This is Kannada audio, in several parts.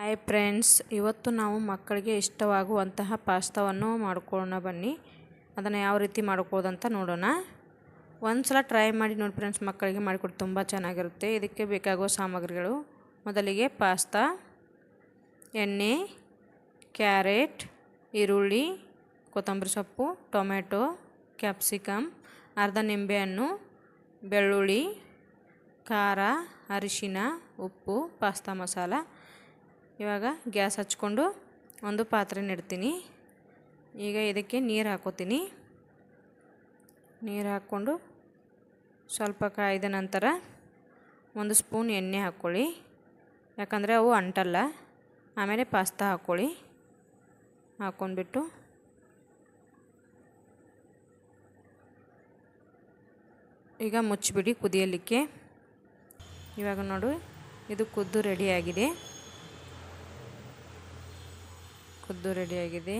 ಹಾಯ್ ಫ್ರೆಂಡ್ಸ್, ಇವತ್ತು ನಾವು ಮಕ್ಕಳಿಗೆ ಇಷ್ಟವಾಗುವಂತಹ ಪಾಸ್ತಾವನ್ನು ಮಾಡ್ಕೊಳ್ಳೋಣ ಬನ್ನಿ. ಅದನ್ನು ಯಾವ ರೀತಿ ಮಾಡ್ಕೋದಂತ ನೋಡೋಣ. ಒಂದು ಸಲ ಟ್ರೈ ಮಾಡಿ ನೋಡಿ ಫ್ರೆಂಡ್ಸ್, ಮಕ್ಕಳಿಗೆ ಮಾಡಿಕೊಟ್ಟು ತುಂಬ ಚೆನ್ನಾಗಿರುತ್ತೆ. ಇದಕ್ಕೆ ಬೇಕಾಗುವ ಸಾಮಗ್ರಿಗಳು. ಮೊದಲಿಗೆ ಪಾಸ್ತಾ, ಎಣ್ಣೆ, ಕ್ಯಾರೆಟ್, ಈರುಳ್ಳಿ, ಕೊತ್ತಂಬರಿ ಸೊಪ್ಪು ಟೊಮೆಟೊ ಕ್ಯಾಪ್ಸಿಕಮ್ ಅರ್ಧ ನಿಂಬೆಹಣ್ಣು, ಬೆಳ್ಳುಳ್ಳಿ, ಖಾರ, ಅರಿಶಿನ, ಉಪ್ಪು, ಪಾಸ್ತಾ ಮಸಾಲ. ಇವಾಗ ಗ್ಯಾಸ್ ಹಚ್ಕೊಂಡು ಒಂದು ಪಾತ್ರೆ ಇಡ್ತೀನಿ. ಈಗ ಇದಕ್ಕೆ ನೀರು ಹಾಕೋತೀನಿ. ನೀರು ಹಾಕ್ಕೊಂಡು ಸ್ವಲ್ಪ ಕಾಯ್ದ ನಂತರ ಒಂದು ಸ್ಪೂನ್ ಎಣ್ಣೆ ಹಾಕ್ಕೊಳ್ಳಿ. ಯಾಕಂದರೆ ಅವು ಅಂಟಲ್ಲ. ಆಮೇಲೆ ಪಾಸ್ತಾ ಹಾಕ್ಕೊಳ್ಳಿ. ಹಾಕ್ಕೊಂಡ್ಬಿಟ್ಟು ಈಗ ಮುಚ್ಚಿಬಿಡಿ ಕುದಿಯಲಿಕ್ಕೆ. ಇವಾಗ ನೋಡು, ಇದು ಕುದ್ದು ರೆಡಿಯಾಗಿದೆ ಕುದ್ದು ರೆಡಿಯಾಗಿದೆ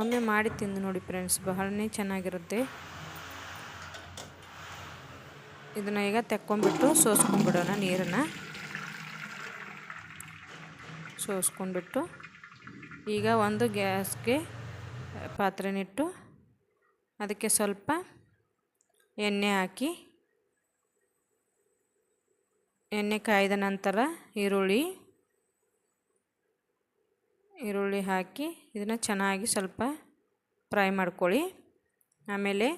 ಒಮ್ಮೆ ಮಾಡಿ ತಿಂದು ನೋಡಿ ಫ್ರೆಂಡ್ಸ್ ಬಹಳನೇ ಚೆನ್ನಾಗಿರುತ್ತೆ. ಇದನ್ನು ಈಗ ತೆಕ್ಕೊಂಡ್ಬಿಟ್ಟು ಸೋಸ್ಕೊಂಡ್ಬಿಡೋಣ ನೀರನ್ನು. ಸೋಸ್ಕೊಂಡ್ಬಿಟ್ಟು ಈಗ ಒಂದು ಗ್ಯಾಸ್ಗೆ ಪಾತ್ರೆನಿಟ್ಟು ಅದಕ್ಕೆ ಸ್ವಲ್ಪ ಎಣ್ಣೆ ಹಾಕಿ, ಎಣ್ಣೆ ಕಾಯ್ದ ನಂತರ ಈರುಳ್ಳಿ ಈರುಳ್ಳಿ ಹಾಕಿ ಇದನ್ನು ಚೆನ್ನಾಗಿ ಸ್ವಲ್ಪ ಫ್ರೈ ಮಾಡ್ಕೊಳ್ಳಿ. ಆಮೇಲೆ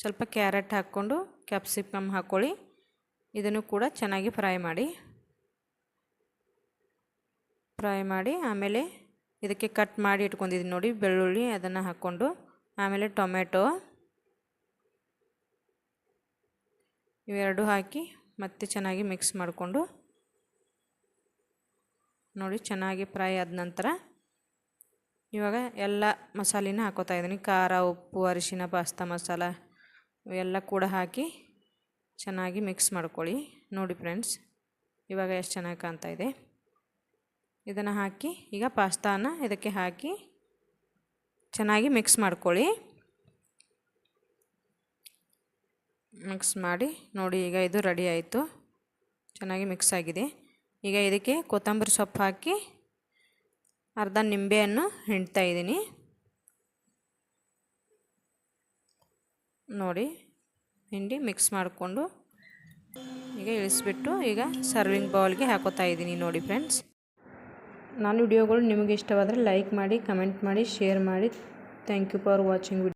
ಸ್ವಲ್ಪ ಕ್ಯಾರೆಟ್ ಹಾಕ್ಕೊಂಡು ಕ್ಯಾಪ್ಸಿಕಮ್ ಹಾಕ್ಕೊಳ್ಳಿ. ಇದನ್ನು ಕೂಡ ಚೆನ್ನಾಗಿ ಫ್ರೈ ಮಾಡಿ. ಫ್ರೈ ಮಾಡಿ ಆಮೇಲೆ ಇದಕ್ಕೆ ಕಟ್ ಮಾಡಿ ಇಟ್ಕೊಂಡಿದ್ದೀನಿ ನೋಡಿ, ಬೆಳ್ಳುಳ್ಳಿ ಅದನ್ನು ಹಾಕ್ಕೊಂಡು. ಆಮೇಲೆ ಟೊಮೆಟೊ ಇವೆರಡು ಹಾಕಿ ಮತ್ತೆ ಚೆನ್ನಾಗಿ ಮಿಕ್ಸ್ ಮಾಡಿಕೊಂಡು ನೋಡಿ ಚೆನ್ನಾಗಿ ಫ್ರೈ ಆದ ನಂತರ ಇವಾಗ ಎಲ್ಲ ಮಸಾಲೆನ ಹಾಕೋತಾ ಇದ್ದೀನಿ. ಖಾರ, ಉಪ್ಪು, ಅರಿಶಿನ, ಪಾಸ್ತಾ ಮಸಾಲ ಇವೆಲ್ಲ ಕೂಡ ಹಾಕಿ ಚೆನ್ನಾಗಿ ಮಿಕ್ಸ್ ಮಾಡ್ಕೊಳ್ಳಿ. ನೋಡಿ ಫ್ರೆಂಡ್ಸ್ ಇವಾಗ ಎಷ್ಟು ಚೆನ್ನಾಗಿ ಕಾಣ್ತಾ ಇದೆ. ಇದನ್ನು ಹಾಕಿ ಈಗ ಪಾಸ್ತಾನ ಇದಕ್ಕೆ ಹಾಕಿ ಚೆನ್ನಾಗಿ ಮಿಕ್ಸ್ ಮಾಡ್ಕೊಳ್ಳಿ. ಮಿಕ್ಸ್ ಮಾಡಿ ನೋಡಿ ಈಗ ಇದು ರೆಡಿ ಆಯಿತು. ಚೆನ್ನಾಗಿ ಮಿಕ್ಸ್ ಆಗಿದೆ. ಈಗ ಇದಕ್ಕೆ ಕೊತ್ತಂಬರಿ ಸೊಪ್ಪು ಹಾಕಿ ಅರ್ಧ ನಿಂಬೆಯನ್ನು ಹಿಂಡ್ತಾ ಇದ್ದೀನಿ. ನೋಡಿ, ಹಿಂಡಿ ಮಿಕ್ಸ್ ಮಾಡಿಕೊಂಡು ಈಗ ಇಳಿಸ್ಬಿಟ್ಟು ಈಗ ಸರ್ವಿಂಗ್ ಬೌಲ್ಗೆ ಹಾಕೋತಾ ಇದ್ದೀನಿ ನೋಡಿ ಫ್ರೆಂಡ್ಸ್ ನಾನು ವಿಡಿಯೋಗಳು ನಿಮಗೆ ಇಷ್ಟವಾದರೆ ಲೈಕ್ ಮಾಡಿ ಕಮೆಂಟ್ ಮಾಡಿ ಶೇರ್ ಮಾಡಿ. Thank you for watching